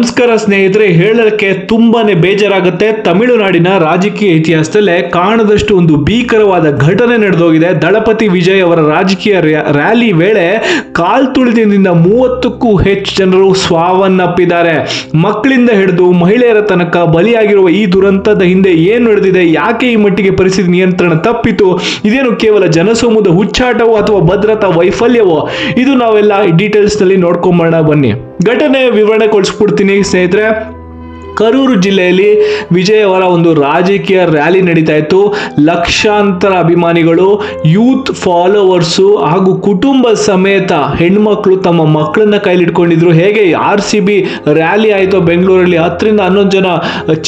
ನಮಸ್ಕಾರ ಸ್ನೇಹಿತರೆ ಹೇಳಕ್ಕೆ ತುಂಬಾನೇ ಬೇಜಾರಾಗುತ್ತೆ. ತಮಿಳುನಾಡಿನ ರಾಜಕೀಯ ಇತಿಹಾಸದಲ್ಲೇ ಕಾಣದಷ್ಟು ಒಂದು ಭೀಕರವಾದ ಘಟನೆ ನಡೆದೋಗಿದೆ. ದಳಪತಿ ವಿಜಯ್ ಅವರ ರಾಜಕೀಯ ರ್ಯಾ- ರ್ಯಾಲಿ ವೇಳೆ ಕಾಲ್ತುಳಿತದಿಂದ ಮೂವತ್ತಕ್ಕೂ ಹೆಚ್ಚು ಜನರು ಸಾವನ್ನಪ್ಪಿದ್ದಾರೆ ಮಕ್ಕಳಿಂದ ಹಿಡಿದು ಮಹಿಳೆಯರ ತನಕ ಬಲಿಯಾಗಿರುವ ಈ ದುರಂತದ ಹಿಂದೆ ಏನು ನಡೆದಿದೆ, ಯಾಕೆ ಈ ಮಟ್ಟಿಗೆ ಪರಿಸ್ಥಿತಿ ನಿಯಂತ್ರಣ ತಪ್ಪಿತು, ಇದೇನು ಕೇವಲ ಜನಸಮೂಹದ ಹುಚ್ಚಾಟವೋ ಅಥವಾ ಭದ್ರತಾ ವೈಫಲ್ಯವೋ? ಇದು ನಾವೆಲ್ಲ ಡೀಟೇಲ್ಸ್ನಲ್ಲಿ ನೋಡ್ಕೊಂಬರೋಣ. ಬನ್ನಿ. ಘಟನೆ ವಿವರಣೆ ಕೊಡಿಸ್ಬಿಡ್ತೀನಿ ಸ್ನೇಹಿತರೆ. ಕರೂರು ಜಿಲ್ಲೆಯಲ್ಲಿ ವಿಜಯ್ ಅವರ ಒಂದು ರಾಜಕೀಯ ರ್ಯಾಲಿ ನಡೀತಾ ಇತ್ತು. ಲಕ್ಷಾಂತರ ಅಭಿಮಾನಿಗಳು, ಯೂತ್ ಫಾಲೋವರ್ಸು ಹಾಗೂ ಕುಟುಂಬ ಸಮೇತ ಹೆಣ್ಮಕ್ಳು ತಮ್ಮ ಮಕ್ಕಳನ್ನ ಕೈಲಿಟ್ಕೊಂಡಿದ್ರು. ಹೇಗೆ ಆರ್ ಸಿ ಬಿ ರ್ಯಾಲಿ ಆಯಿತು ಬೆಂಗಳೂರಲ್ಲಿ, ಹತ್ತರಿಂದ ಹನ್ನೊಂದು ಜನ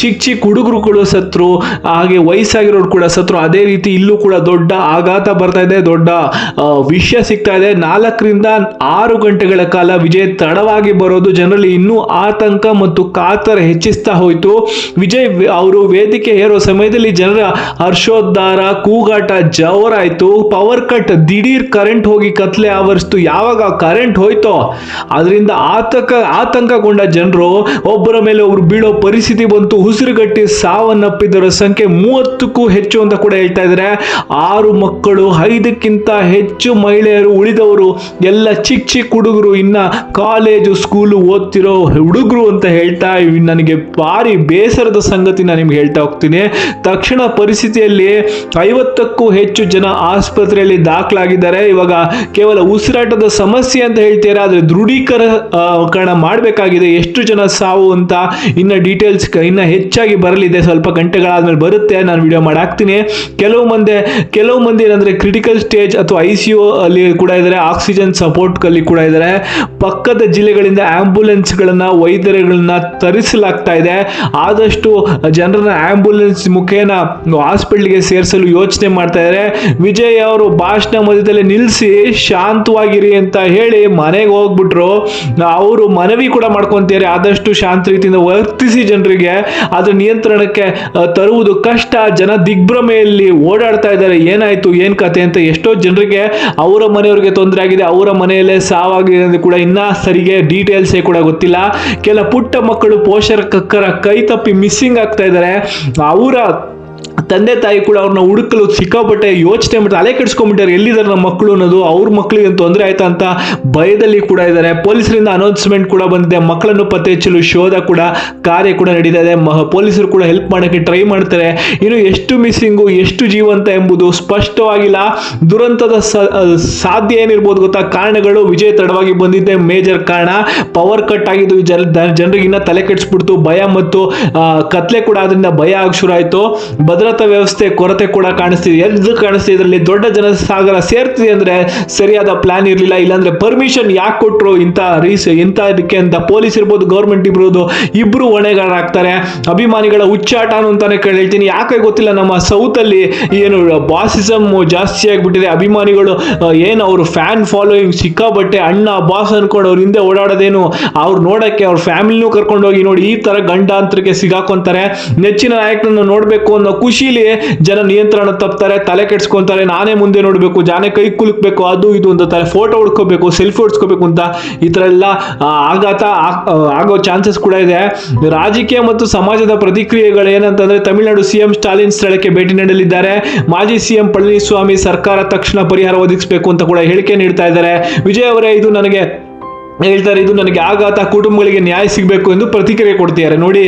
ಚಿಕ್ಕ ಚಿಕ್ಕ ಹುಡುಗರು ಕೂಡ ಸತ್ರು, ಹಾಗೆ ವಯಸ್ಸಾಗಿರೋರು ಕೂಡ ಸತ್ರು. ಅದೇ ರೀತಿ ಇಲ್ಲೂ ಕೂಡ ದೊಡ್ಡ ಆಘಾತ ಬರ್ತಾ ಇದೆ, ದೊಡ್ಡ ವಿಷಯ ಸಿಗ್ತಾ ಇದೆ. ನಾಲ್ಕರಿಂದ ಆರು ಗಂಟೆಗಳ ಕಾಲ ವಿಜಯ್ ತಡವಾಗಿ ಬರೋದು. ಜನರಲ್ಲಿ ಇನ್ನೂ ಆತಂಕ ಮತ್ತು ಕಾತರ ಹೆಚ್ಚಿಸ್ತಾ ಹೋಯಿತು. ವಿಜಯ್ ಅವರು ವೇದಿಕೆ ಏರೋ ಸಮಯದಲ್ಲಿ ಜನರ ಹರ್ಷೋದ್ಧಾರ, ಕೂಗಾಟ ಜೋರಾಯಿತು. ಪವರ್ ಕಟ್ ದಿಢೀರ್ ಕರೆಂಟ್ ಹೋಗಿ ಕತ್ಲೆ ಆವರಿಸ್ತು. ಯಾವಾಗ ಕರೆಂಟ್ ಹೋಯ್ತೋ? ಅದರಿಂದ ಆತಂಕ ಆತಂಕಗೊಂಡ ಜನರು, ಒಬ್ಬರ ಮೇಲೆ ಒಬ್ರು ಬೀಳೋ ಪರಿಸ್ಥಿತಿ ಬಂತು. ಉಸಿರುಗಟ್ಟಿ ಸಾವನ್ನಪ್ಪಿದರ ಸಂಖ್ಯೆ ಮೂವತ್ತಕ್ಕೂ ಹೆಚ್ಚು ಅಂತ ಕೂಡ ಹೇಳ್ತಾ ಇದ್ದಾರೆ ಆರು ಮಕ್ಕಳು, ಐದಕ್ಕಿಂತ ಹೆಚ್ಚು ಮಹಿಳೆಯರು ಉಳಿದವರು, ಎಲ್ಲ ಚಿಕ್ಕ ಚಿಕ್ಕ ಹುಡುಗರು, ಇನ್ನ ಕಾಲೇಜು ಸ್ಕೂಲು ಓದ್ತಿರೋ ಹುಡುಗರು ಅಂತ ಹೇಳ್ತಾ ನನಗೆ ಭಾರಿ ಬೇಸರದ ಸಂಗತಿ ನಾನು ನಿಮ್ಗೆ ಹೇಳ್ತಾ ಹೋಗ್ತೀನಿ. ತಕ್ಷಣ ಪರಿಸ್ಥಿತಿಯಲ್ಲಿ ಐವತ್ತಕ್ಕೂ ಹೆಚ್ಚು ಜನ ಆಸ್ಪತ್ರೆಯಲ್ಲಿ ದಾಖಲಾಗಿದ್ದಾರೆ. ಇವಾಗ ಕೇವಲ ಉಸಿರಾಟದ ಸಮಸ್ಯೆ ಅಂತ ಹೇಳ್ತೀರಾ, ಆದರೆ ದೃಢೀಕರಣ ಮಾಡಬೇಕಾಗಿದೆ. ಎಷ್ಟು ಜನ ಸಾವು ಅಂತ ಇನ್ನ ಡೀಟೇಲ್ಸ್ ಇನ್ನ ಹೆಚ್ಚಾಗಿ ಬರಲಿದೆ. ಸ್ವಲ್ಪ ಗಂಟೆಗಳಾದ್ಮೇಲೆ ಬರುತ್ತೆ. ನಾನು ವಿಡಿಯೋ ಮಾಡಾಕ್ತೀನಿ ಕೆಲವು ಮಂದಿ ಕೆಲವು ಮಂದಿ ಏನಂದ್ರೆ ಕ್ರಿಟಿಕಲ್ ಸ್ಟೇಜ್ ಅಥವಾ ಐ ಸಿ ಯು ಅಲ್ಲಿ ಕೂಡ ಇದ್ದಾರೆ. ಆಕ್ಸಿಜನ್ ಸಪೋರ್ಟ್ ಅಲ್ಲಿ ಕೂಡ ಇದ್ದಾರೆ. ಪಕ್ಕದ ಜಿಲ್ಲೆಗಳಿಂದ ಆಂಬ್ಯುಲೆನ್ಸ್ಗಳನ್ನು ವೈದ್ಯರುಗಳನ್ನ ತರಿಸಲಾಗ್ತಾ ಇದೆ. ಆದಷ್ಟು ಜನರನ್ನ ಆಂಬ್ಯುಲೆನ್ಸ್ ಮುಖೇನ ಹಾಸ್ಪಿಟ್ಲ್ಗೆ ಸೇರಿಸಲು ಯೋಚನೆ ಮಾಡ್ತಾ ಇದ್ದಾರೆ ವಿಜಯ್ ಅವರು ಭಾಷಣ ಮಧ್ಯದಲ್ಲಿ ನಿಲ್ಲಿಸಿ ಶಾಂತವಾಗಿರಿ ಅಂತ ಹೇಳಿ ಮನೆಗೆ ಹೋಗ್ಬಿಟ್ರು. ಅವರು ಮನವಿ ಕೂಡ ಮಾಡ್ಕೊತಾರೆ ಆದಷ್ಟು ಶಾಂತ ರೀತಿಯಿಂದ ವರ್ತಿಸಿ ಜನರಿಗೆ. ಅದ್ರ ನಿಯಂತ್ರಣಕ್ಕೆ ತರುವುದು ಕಷ್ಟ. ಜನ ದಿಗ್ಭ್ರಮೆಯಲ್ಲಿ ಓಡಾಡ್ತಾ ಇದ್ದಾರೆ ಏನಾಯ್ತು? ಏನ್ ಕತೆ ಅಂತ ಎಷ್ಟೋ ಜನರಿಗೆ ಅವರ ಮನೆಯವರಿಗೆ ತೊಂದರೆ ಆಗಿದೆ. ಅವರ ಮನೆಯಲ್ಲೇ ಸಾವಾಗಿದೆ ಕೂಡ ಇನ್ನ ಸರಿಗೆ ಡೀಟೇಲ್ಸ್ ಕೂಡ ಗೊತ್ತಿಲ್ಲ. ಕೆಲ ಪುಟ್ಟ ಮಕ್ಕಳು ಪೋಷಕರ ಕೈ ತಪ್ಪಿ ಮಿಸ್ಸಿಂಗ್ ಆಗ್ತಾ ಇದ್ದಾರೆ. ಅವರ ತಂದೆ ತಾಯಿ ಕೂಡ ಅವ್ರನ್ನ ಹುಡುಕಲು ಸಿಕ್ಕಾಪಟ್ಟೆ ಯೋಚನೆ ಮಾಡಿ ಅಲೆ ಕೆಡ್ಸ್ಕೊಂಡ್ಬಿಟ್ಟಾರೆ. ಎಲ್ಲಿದ್ದಾರೆ ನಮ್ಮ ಮಕ್ಕಳು ಅನ್ನೋದು ಅವ್ರ ಮಕ್ಕಳಿಗೆ ತೊಂದರೆ ಆಯ್ತಾ ಅಂತ ಭಯದಲ್ಲಿ ಕೂಡ ಇದ್ದಾರೆ. ಪೊಲೀಸರಿಂದ ಅನೌನ್ಸ್ಮೆಂಟ್ ಕೂಡ ಬಂದಿದೆ. ಮಕ್ಕಳನ್ನು ಪತ್ತೆ ಹಚ್ಚಲು ಶೋಧ ಕೂಡ ಕಾರ್ಯ ಕೂಡ ನಡೀತಾ ಇದೆ. ಪೊಲೀಸರು ಕೂಡ ಹೆಲ್ಪ್ ಮಾಡೋಕ್ಕೆ ಟ್ರೈ ಮಾಡ್ತಾರೆ. ಇನ್ನು ಎಷ್ಟು ಮಿಸ್ಸಿಂಗು ಎಷ್ಟು ಜೀವಂತ ಎಂಬುದು ಸ್ಪಷ್ಟವಾಗಿಲ್ಲ. ದುರಂತದ ಸಾಧ್ಯ ಏನಿರ್ಬೋದು ಗೊತ್ತಾ? ಕಾರಣಗಳು ವಿಜಯ್ ತಡವಾಗಿ ಬಂದಿದ್ದೆ ಮೇಜರ್ ಕಾರಣ. ಪವರ್ ಕಟ್ ಆಗಿದ್ದು ಜನ ಜನರಿಗೆ ಇನ್ನ ತಲೆ ಕೆಡಿಸ್ಬಿಡ್ತು. ಭಯ ಮತ್ತು ಕತ್ಲೆ ಕೂಡ ಅದರಿಂದ ಭಯ ಆಗಿ ಶುರು ಆಯ್ತು. ಭದ್ರತಾ ವ್ಯವಸ್ಥೆ ಕೊರತೆ ಕೂಡ ಕಾಣಿಸ್ತಿದೆ. ಎದ್ದು ಕಾಣಿಸ್ತಿದೆ. ಇದರಲ್ಲಿ ದೊಡ್ಡ ಜನಸಾಗರ ಸೇರ್ತಿದೆ ಅಂದ್ರೆ ಸರಿಯಾದ ಪ್ಲಾನ್ ಇರಲಿಲ್ಲ. ಇಲ್ಲಾಂದ್ರೆ ಪರ್ಮಿಷನ್ ಯಾಕೆ ಕೊಟ್ಟರು ಇಂಥ ರೀಸ್, ಇಂಥ ಇದಕ್ಕೆ ಅಂತ ಪೊಲೀಸ್ ಇರ್ಬೋದು ಗೌರ್ಮೆಂಟ್ ಇರ್ಬೋದು, ಇಬ್ರು ಹೊಣೆಗಾರರಾಗ್ತಾರೆ. ಅಭಿಮಾನಿಗಳ ಹುಚ್ಚಾಟ ಅಂತಾನೆ ಹೇಳ್ತೀನಿ. ಯಾಕೆ ಗೊತ್ತಿಲ್ಲ, ನಮ್ಮ ಸೌತ್ ಅಲ್ಲಿ ಏನು ಬಾಸಿಸಮ್ ಜಾಸ್ತಿ ಆಗಿಬಿಟ್ಟಿದೆ. ಅಭಿಮಾನಿಗಳು ಏನು ಅವರು ಫ್ಯಾನ್ ಫಾಲೋಯಿಂಗ್ ಸಿಕ್ಕಾಬಟ್ಟೆ ಅಣ್ಣ ಬಾಸ್ ಅನ್ಕೊಂಡು ಅವ್ರ ಹಿಂದೆ ಓಡಾಡೋದೇನು, ಅವ್ರು ನೋಡಕ್ಕೆ ಅವ್ರ ಫ್ಯಾಮಿಲಿನೂ ಕರ್ಕೊಂಡು ಹೋಗಿ ನೋಡಿ ಈ ತರ ಗಂಡಾಂತರಕ್ಕೆ ಸಿಗಾಕೊಂತಾರೆ. ನೆಚ್ಚಿನ ನಾಯಕನನ್ನು ನೋಡಬೇಕು ಅನ್ನೋ ಖುಷಿಲಿ ಜನ ನಿಯಂತ್ರಣ ತಪ್ತಾರೆ, ತಲೆ ಕೆಡ್ಸ್ಕೊಂತಾರೆ, ನಾನೇ ಮುಂದೆ ನೋಡಬೇಕು, ಜಾನೆ ಕೈ ಕುಲುಕ್ಬೇಕು, ಅದು ಇದು ಅಂತಾರೆ ಫೋಟೋ ಹೊಡ್ಕೋಬೇಕು ಸೆಲ್ಫಿ ಹೊಡ್ಸ್ಕೋಬೇಕು ಅಂತ ಈ ಥರ ಎಲ್ಲ ಆಘಾತ ಆಗೋ ಚಾನ್ಸಸ್ ಕೂಡ ಇದೆ. ರಾಜಕೀಯ ಮತ್ತು ಸಮಾಜದ ಪ್ರತಿಕ್ರಿಯೆಗಳು ಏನಂತಂದ್ರೆ ತಮಿಳುನಾಡು ಸಿಎಂ ಸ್ಟಾಲಿನ್ ಸ್ಥಳಕ್ಕೆ ಭೇಟಿ ನೀಡಲಿದ್ದಾರೆ. ಮಾಜಿ ಸಿಎಂ ಪಳನಿಸ್ವಾಮಿ ಸರ್ಕಾರ ತಕ್ಷಣ ಪರಿಹಾರ ಒದಗಿಸಬೇಕು ಅಂತ ಕೂಡ ಹೇಳಿಕೆ ನೀಡ್ತಾ ಇದ್ದಾರೆ. ವಿಜಯ್ ಅವರೇ, ಇದು ನನಗೆ ಹೇಳ್ತಾರೆ, ಇದು ನನಗೆ ಆಘಾತ, ಕುಟುಂಬಗಳಿಗೆ ನ್ಯಾಯ ಸಿಗಬೇಕು ಎಂದು ಪ್ರತಿಕ್ರಿಯೆ ಕೊಡ್ತಿದ್ದಾರೆ. ನೋಡಿ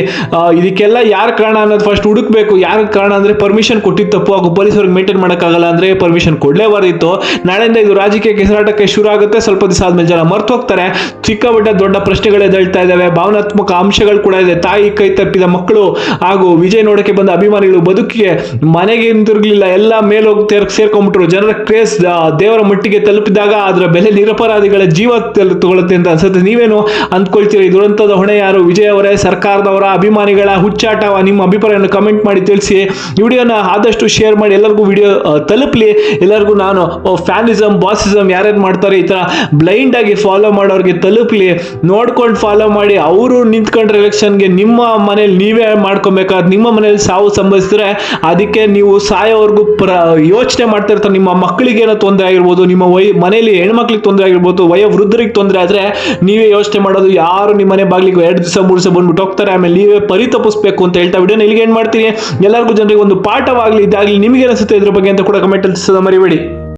ಇದಕ್ಕೆಲ್ಲ ಯಾರು ಕಾರಣ ಅನ್ನೋದು ಫಸ್ಟ್ ಹುಡುಕ್ಬೇಕು. ಯಾರು ಕಾರಣ ಅಂದ್ರೆ ಪರ್ಮಿಷನ್ ಕೊಟ್ಟಿದ್ದ ತಪ್ಪು. ಹಾಗೂ ಪೊಲೀಸರಿಗೆ ಮೇಂಟೈನ್ ಮಾಡೋಕ್ಕಾಗಲ್ಲ ಅಂದ್ರೆ ಪರ್ಮಿಷನ್ ಕೊಡಲೇಬಾರ್ದಿತ್ತು ನಾಳೆಯಿಂದ ಇದು ರಾಜಕೀಯ ಕೆಸರಾಟಕ್ಕೆ ಶುರು ಆಗುತ್ತೆ. ಸ್ವಲ್ಪ ದಿವಸ ಆದ್ಮೇಲೆ ಜನ ಮರ್ತು ಹೋಗ್ತಾರೆ. ಸಿಕ್ಕಾಪಟ್ಟೆ ದೊಡ್ಡ ಪ್ರಶ್ನೆಗಳೇ ಎದ್ದೇಳ್ತಾ ಇದ್ದಾವೆ. ಭಾವನಾತ್ಮಕ ಅಂಶಗಳು ಕೂಡ ಇದೆ. ತಾಯಿ ಕೈ ತಪ್ಪಿದ ಮಕ್ಕಳು ಹಾಗೂ ವಿಜಯ್ ನೋಡಕ್ಕೆ ಬಂದ ಅಭಿಮಾನಿಗಳು ಬದುಕಿಗೆ ಮನೆಗೆ ಹಿಂದಿರುಗಲಿಲ್ಲ ಎಲ್ಲ ಮೇಲೋಗಿ ತೇರ್, ಸೇರ್ಕೊಂಡ್ಬಿಟ್ರು. ಜನರ ಕ್ರೇಸ್ ದೇವರ ಮಟ್ಟಿಗೆ ತಲುಪಿದಾಗ ಅದರ ಬೆಲೆ ನಿರಪರಾಧಿಗಳ ಜೀವ ತಗೊಳ್ಳುತ್ತೆ ಅಂತ ಅನ್ಸುತ್ತೆ. ನೀವೇನು ಅಂದ್ಕೊಳ್ತೀರಿ? ದುರಂತದ ಹೊಣೆ ಯಾರು? ವಿಜಯ್ ಅವರೇ, ಸರ್ಕಾರದವರ ಅಭಿಮಾನಿಗಳ ಹುಚ್ಚಾಟ, ನಿಮ್ಮ ಅಭಿಪ್ರಾಯವನ್ನು ಕಮೆಂಟ್ ಮಾಡಿ ತಿಳಿಸಿ. ವಿಡಿಯೋನ ಆದಷ್ಟು ಶೇರ್ ಮಾಡಿ, ಎಲ್ಲರಿಗೂ ವಿಡಿಯೋ ತಲುಪಲಿ. ಎಲ್ಲರಿಗೂ ನಾನು ಫ್ಯಾನಿಸಮ್ ಬಾಸಿಸಮ್ ಯಾರ್ಯಾರು ಮಾಡ್ತಾರೆ ಈ ಥರ ಬ್ಲೈಂಡ್ ಆಗಿ ಫಾಲೋ ಮಾಡೋರಿಗೆ ತಲುಪಲಿ. ನೋಡ್ಕೊಂಡು ಫಾಲೋ ಮಾಡಿ, ಅವರು ನಿಂತ್ಕೊಂಡ್ರೆ ಎಲೆಕ್ಷನ್ಗೆ ನಿಮ್ಮ ಮನೇಲಿ ನೀವೇ ಮಾಡ್ಕೊಬೇಕಾದ್ರೆ ನಿಮ್ಮ ಮನೇಲಿ ಸಾವು ಸಂಭವಿಸಿದ್ರೆ ಅದಕ್ಕೆ ನೀವು ಸಾಯೋವರೆಗೂ ಪ್ರ, ಯೋಚನೆ ಮಾಡ್ತಿರ್ತಾರೆ ನಿಮ್ಮ ಮಕ್ಕಳಿಗೆ ಏನೋ ತೊಂದರೆ ಆಗಿರ್ಬೋದು, ನಿಮ್ಮ ವೈ ಮನೇಲಿ ಹೆಣ್ಮಕ್ಳಿಗೆ ತೊಂದರೆ ಆಗಿರ್ಬೋದು, ವಯೋವೃದ್ಧರಿಗೆ ತೊಂದರೆ ಆದ್ರೆ ನೀವೇ ಯೋಚನೆ ಮಾಡೋದು, ಯಾರು ನಿಮ್ಮ ಮನೆ ಬಾಗಿಲಿಗೆ ಎರಡು ದಿವಸ, ಮೂರು ದಿವಸ ಬಂದ್ಬಿಟ್ಟು ಹೋಗ್ತಾರೆ, ಆಮೇಲೆ ನೀವೇ ಪರಿತಪಿಸ್ಬೇಕು ಅಂತ ಹೇಳ್ತಾ ವಿಡಿಯೋನ ಇಲ್ಲಿಗೆ ಏನು ಮಾಡ್ತೀನಿ. ಎಲ್ಲರಿಗೂ ಜನರಿಗೆ ಒಂದು ಪಾಠವಾಗಲಿ ಇದಾಗಲಿ ನಿಮಗೆ ಅನಿಸುತ್ತೆ ಇದ್ರ ಬಗ್ಗೆ ಅಂತ ಕೂಡ ಕಮೆಂಟ್ ಮರಿಬೇಡಿ.